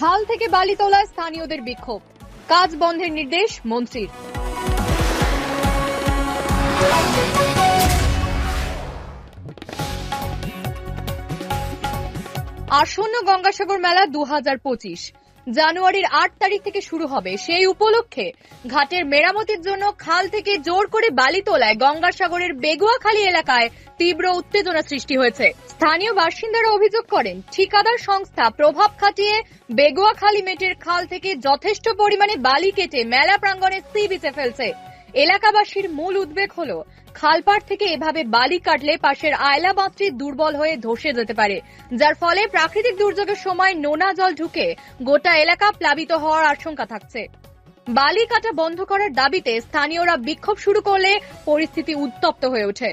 খাল থেকে বালি তোলায় স্থানীয়দের বিক্ষোভ। কাজ বন্ধের নির্দেশ মন্ত্রীর। আসন্ন গঙ্গাসাগর মেলা দু হাজার পঁচিশ। জানুয়ারির আট তারিখ থেকে শুরু হবে। সেই উপলক্ষে ঘাটের মেরামতির জন্য খাল থেকে জোর করে বালি তোলায় গঙ্গাসাগরের বেগুয়াখালী এলাকায় তীব্র উত্তেজনা সৃষ্টি হয়েছে। স্থানীয় বাসিন্দারা অভিযোগ করেন, ঠিকাদার সংস্থা প্রভাব খাটিয়ে বেগুয়াখালী মেটের খাল থেকে যথেষ্ট পরিমাণে বালি কেটে মেলা প্রাঙ্গণে সি বিচে ফেলছে। এলাকাবাসীর মূল উদ্বেগ হলো, খালপাড় থেকে এভাবে বালি কাটলে পাশের আয়লা বাঁধটি দুর্বল হয়ে ধসে যেতে পারে, যার ফলে প্রাকৃতিক দুর্যোগের সময় নোনা জল ঢুকে গোটা এলাকা প্লাবিত হওয়ার আশঙ্কা থাকছে। বালি কাটা বন্ধ করার দাবিতে স্থানীয়রা বিক্ষোভ শুরু করলে পরিস্থিতি উত্তপ্ত হয়ে ওঠে।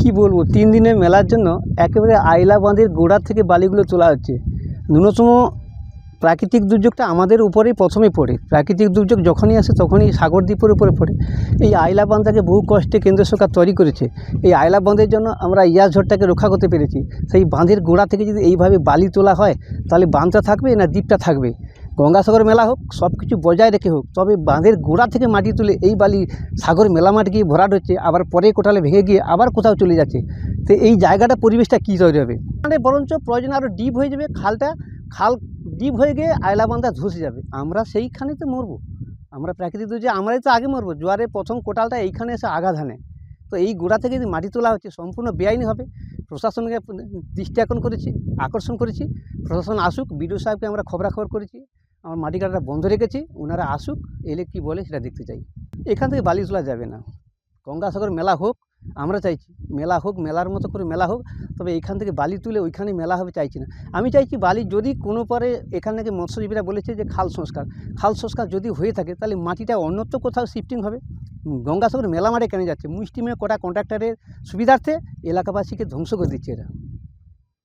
কি বলব, তিন দিনের মেলার জন্য একেবারে আইলা বাঁধের গোড়া থেকে বালিগুলো তোলা হচ্ছে। ন্যূনতম প্রাকৃতিক দুর্যোগটা আমাদের উপরেই প্রথমে পড়ে। প্রাকৃতিক দুর্যোগ যখনই আসে তখনই সাগর দ্বীপের উপরে পড়ে। এই আইলা বাঁধটাকে বহু কষ্টে কেন্দ্র সরকার তৈরি করেছে। এই আইলা বাঁধের জন্য আমরা ইয়াস ঝড়টাকে রক্ষা করতে পেরেছি। সেই বাঁধের গোড়া থেকে যদি এইভাবে বালি তোলা হয়, তাহলে বাঁধটা থাকবে না দ্বীপটা থাকবে? গঙ্গাসাগর মেলা হোক সব কিছু বজায় রেখে হোক, তবে বাঁধের গোড়া থেকে মাটি তুলে এই বালি সাগর মেলা মাটি গিয়ে ভরাট হচ্ছে, আবার পরে কোটালে ভেঙে গিয়ে আবার কোথাও চলে যাচ্ছে। তো এই জায়গাটা পরিবেশটা কী তৈরি হবে? মানে বরঞ্চ প্রয়োজন আরও ডিপ হয়ে যাবে, খালটা, খাল ডিপ হয়ে গিয়ে আয়লা বান্ধা ধসে যাবে। আমরা সেইখানে তো মরবো। আমরা প্রাকৃতিক দুর্যোগে, আমরাই তো আগে মরবো। জোয়ারে প্রথম কোটালটা এইখানে এসে আঘাত হানে। তো এই গোড়া থেকে যদি মাটি তোলা হচ্ছে, সম্পূর্ণ বেআইনি হবে। প্রশাসনকে দৃষ্টি আকর্ষণ করেছি আকর্ষণ করেছি। প্রশাসন আসুক, বিডিও সাহেবকে আমরা খবরাখবর করেছি। আমার মাটি কাটাটা বন্ধ রেখেছি ওনারা আসুক, এলে কি বলে সেটা দেখতে চাই। এখান থেকে বালি তোলা যাবে না। গঙ্গাসাগর মেলা হোক আমরা চাইছি, মেলা হোক, মেলার মতো করে মেলা হোক, তবে এখান থেকে বালি তুলে ওইখানে মেলা হবে চাইছি না। আমি চাইছি বালি যদি কোনো পরে এখান থেকে মৎস্যজীবীরা বলেছে যে খাল সংস্কার খাল সংস্কার যদি হয়ে থাকে তাহলে মাটিটা অন্যত্র কোথাও শিফটিং হবে। গঙ্গাসাগর মেলা মাঠে কেন যাচ্ছে? মুষ্টিমে কটা কন্ট্রাক্টরের সুবিধার্থে এলাকাবাসীকে ধ্বংস করে দিচ্ছে এরা।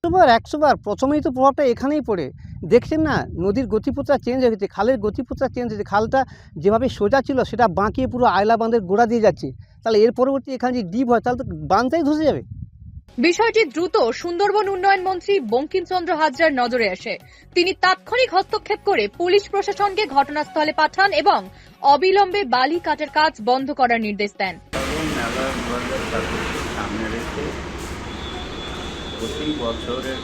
একশোবার একশোবার প্রথমেই তো প্রভাবটা এখানেই পড়ে। দেখছেন না নদীর গতিপথটা চেঞ্জ হয়েছে খালের গতিপথটা চেঞ্জ হয়েছে খালটা যেভাবে সোজা ছিল সেটা বাঁকিয়ে পুরো আয়লা বাঁধের গোড়া দিয়ে যাচ্ছে। তাহলে এর পরবর্তী এখানে যে ডিপ হয় তাহলে তো বাঁধটাই ধসে যাবে। বিষয়টি দ্রুত সুন্দরবন উন্নয়ন মন্ত্রী বঙ্কিমচন্দ্র হাজরার নজরে আসে। তিনি তাৎক্ষণিক হস্তক্ষেপ করে পুলিশ প্রশাসনকে ঘটনাস্থলে পাঠান এবং অবিলম্বে বালি কাটার কাজ বন্ধ করার নির্দেশ দেন এবং মেলা বাজার কাকুকে সামনে রেখে প্রতি বছরের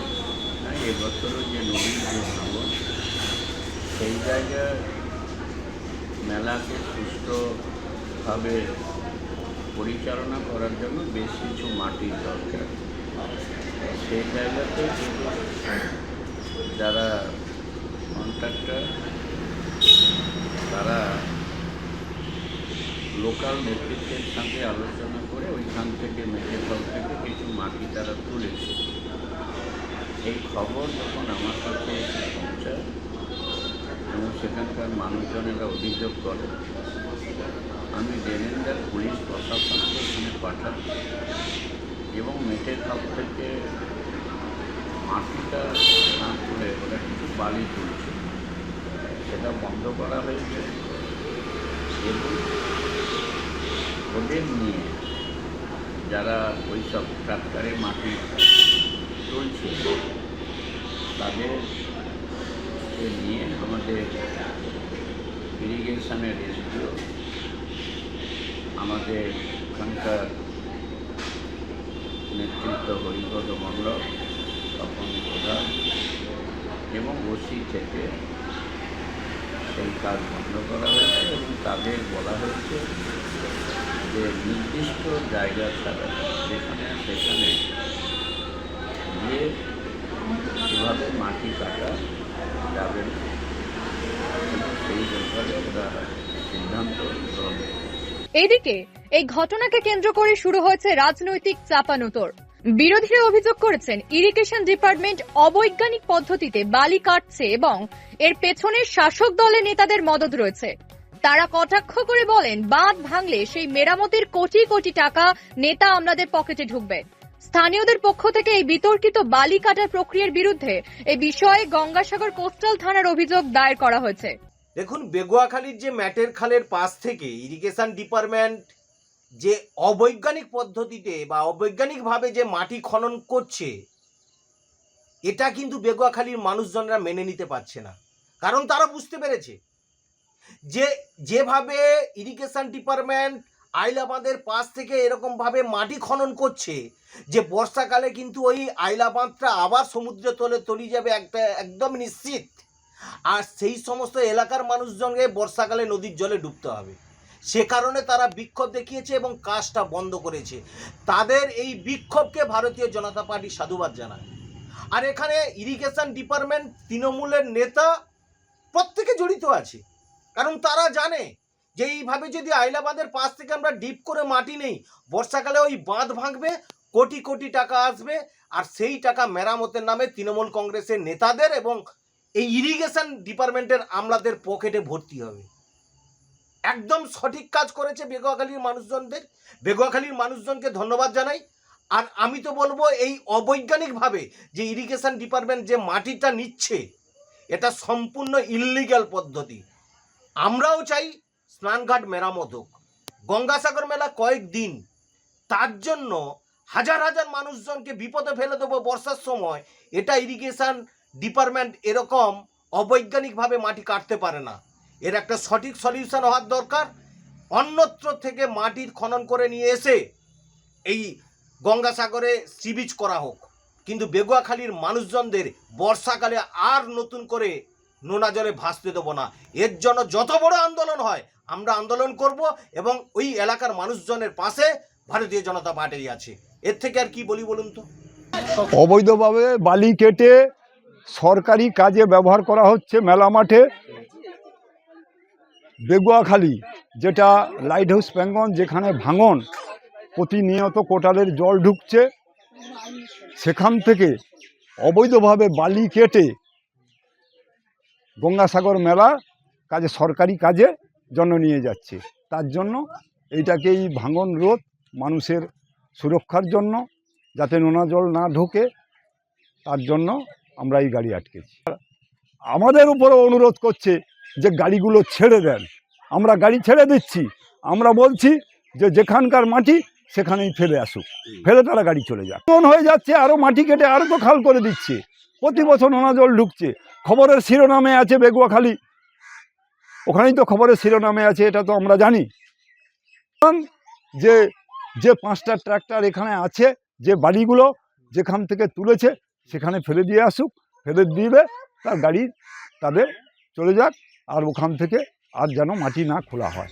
না এবছরও যে নদীর যে ভাঙন, সেই জায়গায় মেলাকে সুস্থভাবে পরিচালনা করার জন্য বেশ কিছু মাটির দরকার। সেই জায়গাতে যারা কন্ট্রাক্টর, তারা লোকাল নেতৃত্বের সঙ্গে আলোচনা করে ওইখান থেকে মেটেফল থেকে কিছু মাটি তারা তুলেছে এই খবর যখন আমার কাছে এসে পৌঁছায়, এবং সেখানকার মানুষজনেরা অভিযোগ করে, আমি ডেনেন্ডার পুলিশ প্রশাসনকে এখানে পাঠাই এবং মেটের খাপ থেকে মাটিটা না তুলে ওরা কিছু বালি তুলছে। সেটা বন্ধ করা হয়েছে। এবং ওদের নিয়ে যারা ওই সব ট্রাক্টরে মাটি তুলছে, তাদের নিয়ে আমাদের ইরিগেশনের এসডিও আমাদের ওখানকার নেতৃত্ব হরিপদ মণ্ডল, তপন প্রধান এবং ওসি থেকে সেই কাজ বন্ধ করা হয়েছে এবং তাদের বলা হয়েছে যে নির্দিষ্ট জায়গা ছাড়া যেখানে সেখানে গিয়ে এভাবে মাটি কাটা যাবে সেই ব্যাপারে ওরা সিদ্ধান্ত গ্রহণ এদিকে এই ঘটনাকে কেন্দ্র করে শুরু হয়েছে রাজনৈতিক চাপানোতর বিরোধীরা অভিযোগ করেছেন, ইরিগেশন ডিপার্টমেন্ট অবৈজ্ঞানিক পদ্ধতিতে বালি কাটছে এবং এর পেছনের শাসক দলের নেতাদের মদত রয়েছে। তারা কটাক্ষ করে বলেন, বাঁধ ভাঙলে সেই মেরামতির কোটি কোটি টাকা নেতা আমলাদের পকেটে ঢুকবে। স্থানীয়দের পক্ষ থেকে এই বিতর্কিত বালি কাটার প্রক্রিয়ার বিরুদ্ধে এই বিষয়ে গঙ্গাসাগর কোস্টাল থানার অভিযোগ দায়ের করা হয়েছে। দেখুন, বেগুয়াখালীর যে ম্যাটের খালের পাশ থেকে ইরিগেশন ডিপার্টমেন্ট যে অবৈজ্ঞানিক পদ্ধতিতে বা অবৈজ্ঞানিকভাবে যে মাটি খনন করছে, এটা কিন্তু বেগুয়াখালীর মানুষজনরা মেনে নিতে পারছে না। কারণ তারা বুঝতে পেরেছে যে যেভাবে ইরিগেশন ডিপার্টমেন্ট আইলাবাঁধের পাশ থেকে এরকমভাবে মাটি খনন করছে, যে বর্ষাকালে কিন্তু ওই আইলাবাঁধটা আবার সমুদ্রে তলে তলিয়ে যাবে একটা একদম নিশ্চিত। আর সেই সমস্ত এলাকার মানুষজনকে বর্ষাকালে নদীর জলে ডুবতে হবে। সে কারণে তারা বিক্ষোভ দেখিয়েছে এবং কাজটা বন্ধ করেছে। তাদের এই বিক্ষোভকে ভারতীয় জনতা পার্টি সাধুবাদ জানায়। আর এখানে ইরিগেশন ডিপার্টমেন্ট তৃণমূলের নেতা প্রত্যেকে জড়িত আছে। কারণ তারা জানে যে এইভাবে যদি আইলা বাঁধের পাশ থেকে আমরা ডিপ করে মাটি নেই, বর্ষাকালে ওই বাঁধ ভাঙবে, কোটি কোটি টাকা আসবে, আর সেই টাকা মেরামতের নামে তৃণমূল কংগ্রেসের নেতাদের এবং এই ইরিগেশন ডিপার্টমেন্টের আমলাদের পকেটে ভর্তি হবে। একদম সঠিক কাজ করেছে বেগুয়াখালীর মানুষজনদের। বেগুয়াখালীর মানুষজনকে ধন্যবাদ জানাই। আর আমি তো বলব এই অবৈজ্ঞানিকভাবে যে ইরিগেশন ডিপার্টমেন্ট যে মাটিটা নিচ্ছে, এটা সম্পূর্ণ ইল্লিগ্যাল পদ্ধতি। আমরাও চাই স্নানঘাট মেরামত হোক। গঙ্গাসাগর মেলা কয়েকদিন তার জন্য হাজার হাজার মানুষজনকে বিপদে ফেলে দেবো বর্ষার সময়। এটা ইরিগেশন ডিপার্টমেন্ট এরকম অবৈজ্ঞানিকভাবে মাটি কাটতে পারে না। এর একটা সঠিক সলিউশন হওয়ার দরকার। অন্যত্র থেকে মাটির খনন করে নিয়ে এসে এই গঙ্গাসাগরে সি বিচ করা হোক। কিন্তু বেগুয়াখালীর মানুষজনদের বর্ষাকালে আর নতুন করে নোনা জলে ভাসতে দেবো না। এর জন্য যত বড় আন্দোলন হয়, আমরা আন্দোলন করব এবং ওই এলাকার মানুষজনের পাশে ভারতীয় জনতা পার্টি আছে। এর থেকে আর কি বলি বলুন তো? অবৈধভাবে বালি কেটে সরকারি কাজে ব্যবহার করা হচ্ছে মেলা মাঠে। বেগুয়াখালী যেটা লাইট হাউস প্যাঙ্গন যেখানে ভাঙন, প্রতিনিয়ত কোটালের জল ঢুকছে। সেখান থেকে অবৈধভাবে বালি কেটে গঙ্গাসাগর মেলা কাজে, সরকারি কাজে জন্য নিয়ে যাচ্ছে। তার জন্য এইটাকে এই ভাঙন রোধ, মানুষের সুরক্ষার জন্য, যাতে নোনা জল না ঢোকে, তার জন্য আমরা এই গাড়ি আটকেছি। আমাদের উপরে অনুরোধ করছে যে গাড়িগুলো ছেড়ে দেন। আমরা গাড়ি ছেড়ে দিচ্ছি। আমরা বলছি যে যেখানকার মাটি, সেখানেই ফেলে আসুক। ফেলে তারা গাড়ি চলে যাক। এমন হয়ে যাচ্ছে আরও মাটি কেটে আরও তো খাল করে দিচ্ছে। প্রতি বছর নোনা জল ঢুকছে। খবরের শিরোনামে আছে বেগুয়াখালী। ওখানেই তো খবরের শিরোনামে আছে, এটা তো আমরা জানি। যে যে পাঁচটা ট্রাক্টর এখানে আছে, যে বাড়িগুলো যেখান থেকে তুলেছে, সেখানে ফেলে দিয়ে আসুক। ফেলে দিবে তার গাড়ি তাদের চলে যাক। আর ওখান থেকে আর যেন মাটি না খোলা হয়।